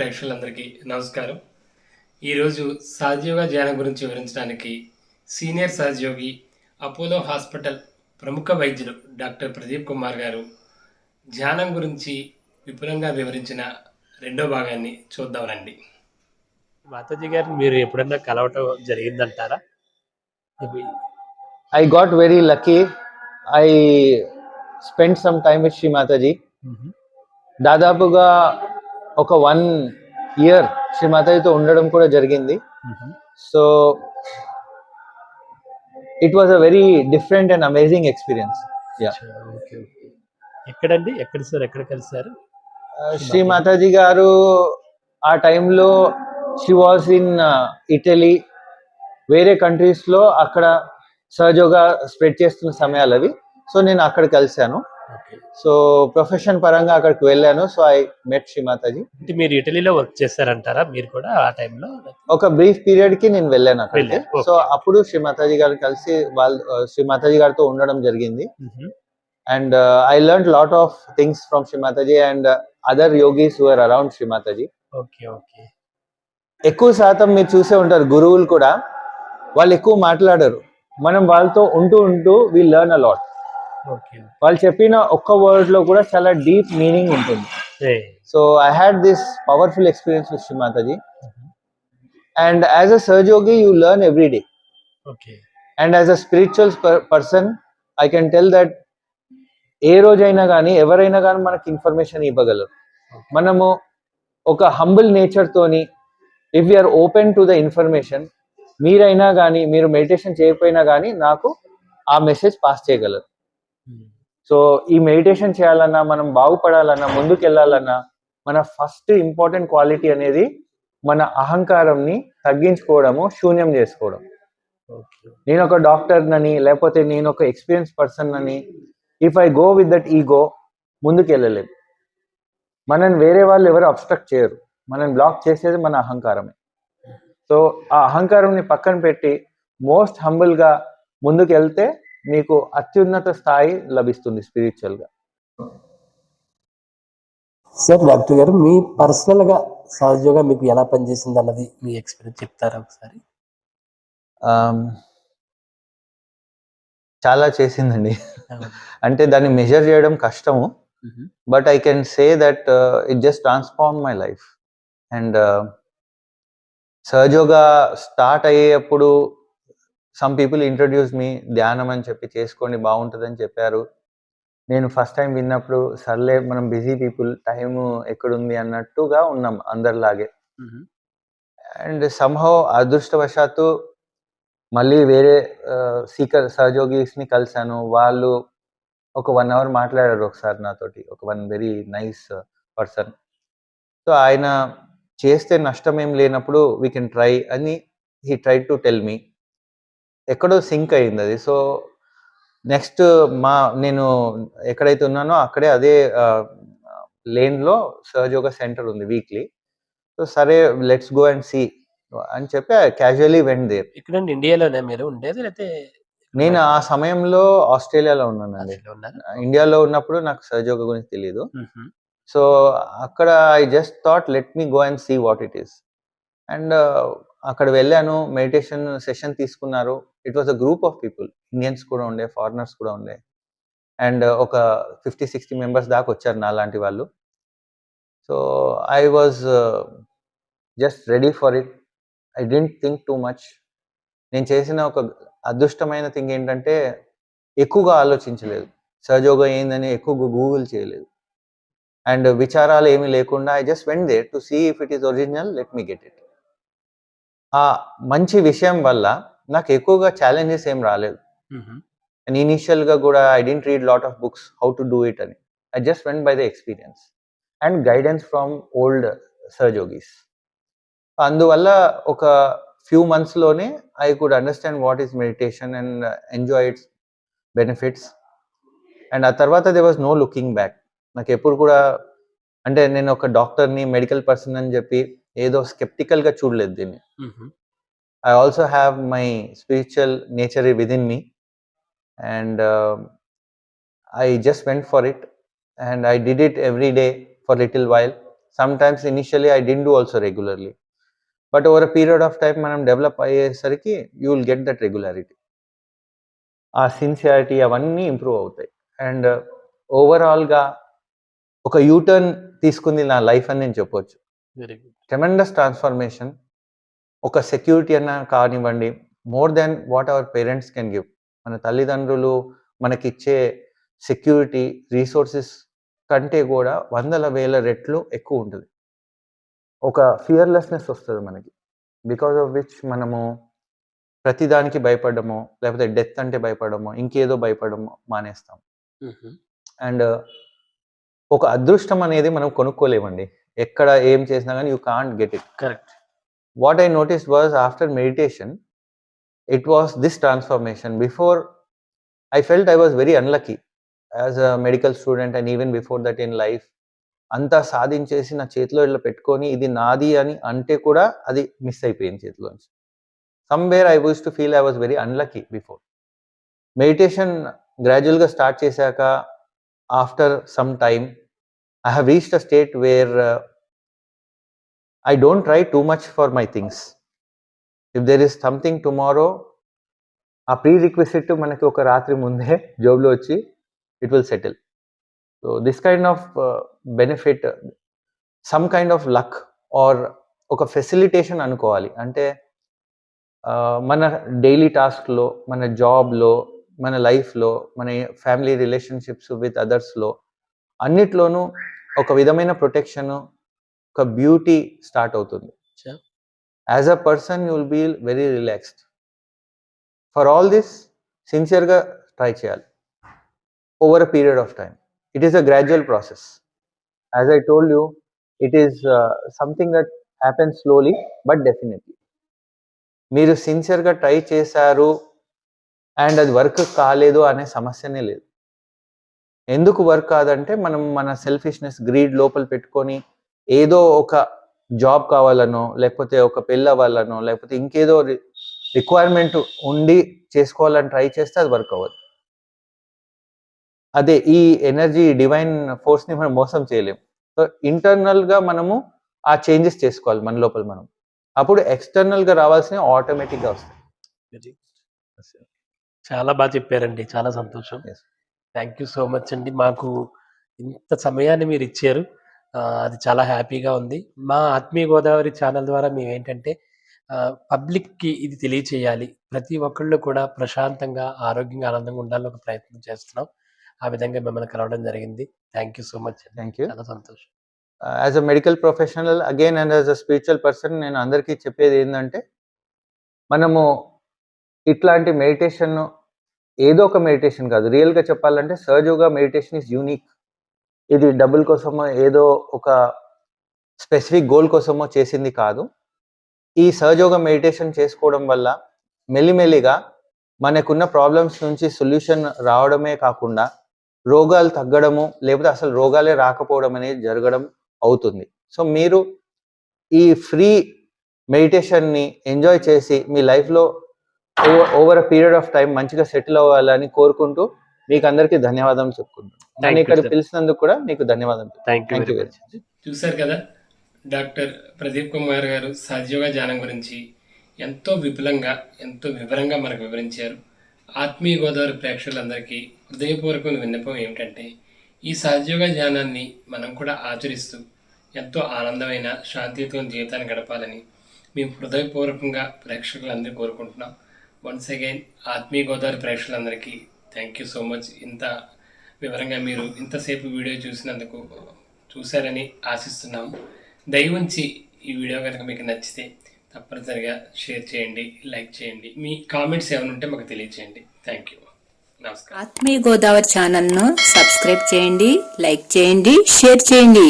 ప్రేక్షకులందరికీ నమస్కారం ఈరోజు సహజయోగ ధ్యానం గురించి వివరించడానికి సీనియర్ సహజయోగి అపోలో హాస్పిటల్ ప్రముఖ వైద్యులు డాక్టర్ ప్రదీప్ కుమార్ గారు ధ్యానం గురించి విపులంగా వివరించిన రెండో భాగాన్ని చూద్దాం రండి మాతాజీ గారిని మీరు ఎప్పుడన్నా కలవటం జరిగిందంటారా got very lucky. I spent some time with Sri Mataji. మ్మ్. దాదాపుగా ఒక వన్ ఇయర్ శ్రీ మాతాజీతో ఉండడం కూడా జరిగింది. So it was a very different and amazing experience ఎక్కడండి? ఎక్కడ సార్? ఎక్కడ కలిసారు శ్రీ మాతాజీ. గారు ఆ టైంలో షీ వాజ్ ఇన్ ఇటలీ వేరే కంట్రీస్లో అక్కడ సహజోగా స్ప్రెడ్ చేస్తున్న సమయాలు అవి. సో నేను అక్కడ కలిశాను. సో ప్రొఫెషన్ పరంగా అక్కడికి వెళ్ళాను. So I met Shri Mataji. అంటే మీరు ఇటలీలో వర్క్ చేశారంటారా మీరు కూడా ఆ టైంలో? ఒక బ్రీఫ్ పీరియడ్కి నేను వెళ్ళాను అక్కడికి. okay. సో అప్పుడు శ్రీ మాతాజీ గారు కలిసి వాళ్ళు శ్రీ మాతాజీ గారితో ఉండడం జరిగింది. And I learn lot of things from Shri Mataji and other yogis who were around Shri Mataji. Okay okay. ఎక్కువ శాతం మీరు చూసే ఉంటారు గురువులు కూడా. వాళ్ళు ఎక్కువ మాట్లాడరు. మనం వాళ్ళతో ఉంటూ ఉంటూ we learn a lot okay వాళ్ళు చెప్పిన ఒక్క వర్డ్లో కూడా చాలా డీప్ మీనింగ్ ఉంటుంది. So I had this powerful experience with Shri Mataji and as a సర్జోగి you learn every day and as a spiritual person I can tell that ఏ రోజైనా కానీ ఎవరైనా కానీ మనకి ఇన్ఫర్మేషన్ ఇవ్వగలరు. మనము ఒక హంబుల్ నేచర్ తోని if you are open to the information మీరైనా కానీ మీరు మెడిటేషన్ చేయకపోయినా కానీ నాకు ఆ మెసేజ్ పాస్ చేయగలరు. సో ఈ మెడిటేషన్ చేయాలన్నా మనం బాగుపడాలన్నా ముందుకు వెళ్ళాలన్నా మన ఫస్ట్ ఇంపార్టెంట్ క్వాలిటీ అనేది మన అహంకారంని తగ్గించుకోవడము శూన్యం చేసుకోవడం. నేను ఒక డాక్టర్ అని లేకపోతే నేను ఒక ఎక్స్పీరియన్స్ పర్సన్ అని if I go with that ego ముందుకు వెళ్ళలేదు మనని వేరే వాళ్ళు ఎవరు అబ్స్ట్రక్ట్ చేయరు. మనని బ్లాక్ చేసేది మన అహంకారమే. సో ఆ అహంకారంని పక్కన పెట్టి మోస్ట్ హంబుల్గా ముందుకు వెళ్తే మీకు అత్యున్నత స్థాయి లభిస్తుంది స్పిరిచువల్గా. సార్ డాక్టర్ గారు మీ పర్సనల్గా సహజంగా మీకు ఎలా పనిచేసింది అన్నది మీ ఎక్స్పీరియన్స్ చెప్తారా ఒకసారి? చాలా చేసిందండి. అంటే దాన్ని మెజర్ చేయడం కష్టము. can say that uh, it just transformed my life. And uh, Sahaja Yoga start అయ్యేప్పుడు some people introduce me ధ్యానం అని చెప్పి చేసుకోండి బాగుంటుందని చెప్పారు. నేను ఫస్ట్ టైం విన్నప్పుడు సర్లే మనం బిజీ పీపుల్ టైం ఎక్కడుంది అన్నట్టుగా ఉన్నాం అందరిలాగే. అండ్ సంహవ్ అదృష్టవశాత్తు మళ్ళీ వేరే సీకర్ సహజోగిస్ని కలిశాను. వాళ్ళు ఒక వన్ అవర్ మాట్లాడారు ఒకసారి నాతోటి ఒక one very nice person so ఆయన చేస్తే నష్టం ఏం లేనప్పుడు వీ కెన్ ట్రై అని he try to tell me ఎక్కడో సింక్ అయింది అది. సో నెక్స్ట్ మా నేను ఎక్కడైతే ఉన్నానో అక్కడే అదే లేన్లో సహజోగ సెంటర్ ఉంది వీక్లీ. సో సరే లెట్స్ గో అండ్ సీ అని చెప్పి క్యాజువలీ వెంట్ దేర్ ఇక్కడండి ఇండియాలోనే మీరు ఉండేది లేకపోతే నేను ఆ సమయంలో ఆస్ట్రేలియాలో అసలు ఉన్నారా? ఇండియాలో ఉన్నప్పుడు నాకు సహజోగ గురించి తెలియదు. సో అక్కడ I just thought let me go and see what it is. And అక్కడ వెళ్ళాను మెడిటేషన్ సెషన్ తీసుకున్నారు. It was a group of people Indians కూడా ఉండే ఫారినర్స్ కూడా ఉండే. అండ్ uh, ఒక ఫిఫ్టీ సిక్స్టీ మెంబర్స్ దాకా వచ్చారు నా లాంటి వాళ్ళు. So I was just ready for it I didn't think too much నేను చేసిన ఒక అదృష్టమైన థింగ్ ఏంటంటే ఎక్కువగా ఆలోచించలేదు. సహజోగా ఏందని ఎక్కువగా గూగుల్ చేయలేదు. అండ్ విచారాలు ఏమీ లేకుండా I just went there to see if it is original let me get it ఆ మంచి విషయం వల్ల నాకు ఎక్కువగా ఛాలెంజెస్ ఏం రాలేదు. అండ్ ఇనీషియల్గా కూడా I didn't read lot of books how to do it అని. I just went by the experience and guidance from old సర్జోగీస్ అందువల్ల ఒక few మంత్స్లోనే I could understand what is meditation and enjoy its benefits and ఆ తర్వాత there was no looking back నాకు ఎప్పుడు కూడా అంటే నేను ఒక డాక్టర్ని మెడికల్ పర్సన్ అని చెప్పి ఏదో స్కెప్టికల్గా చూడలేదు దీన్ని. I also have my spiritual nature within me, and uh, I just went for it, and I did it every day for little while, sometimes initially i didn't do also regularly but over a period of time మనం develop అయ్యేసరికి you will get that regularity ఆ sincerity అవన్నీ improve అవుతాయి and ఓవరాల్గా ఒక U-turn తీసుకుంది నా life అని నేను చెప్పొచ్చు వెరీ గుడ్ ట్రెమెండస్ ట్రాన్స్ఫర్మేషన్ ఒక సెక్యూరిటీ అన్న కానివ్వండి more than what our parents can give. మన తల్లిదండ్రులు మనకిచ్చే సెక్యూరిటీ రీసోర్సెస్ కంటే కూడా వందల వేల రెట్లు ఎక్కువ ఉంటుంది. ఒక ఫియర్లెస్నెస్ వస్తుంది మనకి. బికాస్ ఆఫ్ విచ్ మనము ప్రతిదానికి భయపడము లేకపోతే డెత్ అంటే భయపడము ఇంకేదో భయపడము మానేస్తాం. అండ్ ఒక అదృష్టం అనేది మనం కొనుక్కోలేమండి. ఎక్కడ ఏం చేసినా కానీ you can't get it. Correct. what I noticed was after meditation, it was this transformation. Before, I felt I was very unlucky as a medical student, and even before that in life. అంతా సాధించేసి నా చేతిలో ఇట్లా పెట్టుకొని ఇది నాది అని అంటే కూడా అది మిస్ అయిపోయింది చేతిలోంచి somewhere I use to feel I was very unlucky before meditation గ్రాడ్యువల్గా స్టార్ట్ చేశాక after some time I have reached a state where I don't try too much for my things. If there is something tomorrow, ఆ prerequisite మనకి ఒక రాత్రి ముందే జాబ్లో వచ్చి it will settle so this kind of benefit some kind of luck or ఒక facilitation అనుకోవాలి అంటే మన డైలీ టాస్క్లో మన జాబ్లో మన లైఫ్లో మన ఫ్యామిలీ రిలేషన్షిప్స్ విత్ అదర్స్లో అన్నిట్లోనూ ఒక విధమైన ప్రొటెక్షను ఒక బ్యూటీ స్టార్ట్ అవుతుంది. As a person you will be very relaxed for all this సిన్సియర్గా ట్రై చేయాలి. Over a period of time it is a gradual process as I told you it is something that happen slowly but definitely మీరు సిన్సియర్గా try చేశారు and అది work కాలేదు అనే సమస్యనే లేదు. ఎందుకు వర్క్ కాదంటే మనం మన సెల్ఫిష్నెస్ గ్రీడ్ లోపల పెట్టుకొని ఏదో ఒక జాబ్ కావాలనో లేకపోతే ఒక పెళ్ళి అవ్వాలనో లేకపోతే ఇంకేదో రిక్వైర్మెంట్ ఉండి చేసుకోవాలని ట్రై చేస్తే అది వర్క్ అవ్వదు. అదే ఈ ఎనర్జీ డివైన్ ఫోర్స్ని మనం మోసం చేయలేం. సో ఇంటర్నల్గా మనము ఆ చేంజెస్ చేసుకోవాలి మన లోపల మనం. అప్పుడు ఎక్స్టర్నల్గా రావాల్సినవి ఆటోమేటిక్గా వస్తాయి. చాలా బాగా చెప్పారండి. చాలా సంతోషం. థ్యాంక్ యూ సో మచ్ అండి. మాకు ఇంత సమయాన్ని మీరు ఇచ్చారు. అది చాలా హ్యాపీగా ఉంది. మా ఆత్మీయ గోదావరి ఛానల్ ద్వారా మేము ఏంటంటే ఆ, public కి ఇది తెలియచేయాలి. ప్రతి ఒక్కళ్ళు కూడా ప్రశాంతంగా ఆరోగ్యంగా ఆనందంగా ఉండాలని ఒక ప్రయత్నం చేస్తున్నాం. ఆ విధంగా మిమ్మల్ని కలవడం జరిగింది. Thank you so much thank you. చాలా సంతోషం. As a medical professional again and as a spiritual person నేను అందరికీ చెప్పేది ఏంటంటే మనము ఇట్లాంటి మెడిటేషన్ ఏదో ఒక మెడిటేషన్ కాదు. రియల్గా చెప్పాలంటే సహజోగా మెడిటేషన్ ఇస్ యూనిక్. ఇది డబ్బుల కోసమో ఏదో ఒక స్పెసిఫిక్ గోల్ కోసమో చేసింది కాదు. ఈ సహజోగ మెడిటేషన్ చేసుకోవడం వల్ల మెల్లిమెల్లిగా మనకున్న ప్రాబ్లమ్స్ నుంచి సొల్యూషన్ రావడమే కాకుండా రోగాలు తగ్గడము లేకపోతే అసలు రోగాలే రాకపోవడం అనేది జరగడం అవుతుంది. సో మీరు ఈ ఫ్రీ మెడిటేషన్ని ఎంజాయ్ చేసి మీ లైఫ్లో over a period of time మంచిగా సెటిల్ అవ్వాలని కోరుకుంటూ మీకు అందరికీ ధన్యవాదాలు చెప్పుకుంటున్నాను నన్ను ఇక్కడ. పిలిచినందుకు కూడా మీకు ధన్యవాదాలు థ్యాంక్ యూ చూశారు కదా డాక్టర్ ప్రదీప్ కుమార్ గారు సహజయోగ ధ్యానం గురించి ఎంతో విపులంగా ఎంతో వివరంగా మనకు వివరించారు. ఆత్మీయ గోదావరి ప్రేక్షకులందరికీ హృదయపూర్వకమైన విన్నపం ఏమిటంటే ఈ సహజయోగ ధ్యానాన్ని మనం కూడా ఆచరిస్తూ ఎంతో ఆనందమైన శాంతియుతమైన జీవితాన్ని గడపాలని మేము హృదయపూర్వకంగా ప్రేక్షకులందరూ కోరుకుంటున్నాం. వన్స్ అగైన్ ఆత్మీయ గోదావరి ప్రేక్షకులందరికీ థ్యాంక్ యూ సో మచ్ ఇంత వివరంగా మీరు ఇంతసేపు వీడియో చూసినందుకు చూశారని ఆశిస్తున్నాము దయవుంచి ఈ వీడియో కనుక మీకు నచ్చితే తప్పనిసరిగా షేర్ చేయండి లైక్ చేయండి. మీ కామెంట్స్ ఏమైనా ఉంటే మాకు తెలియచేయండి. థ్యాంక్ యూ నమస్కారం. ఆత్మీయ గోదావరి ఛానల్ను సబ్స్క్రైబ్ చేయండి లైక్ చేయండి షేర్ చేయండి.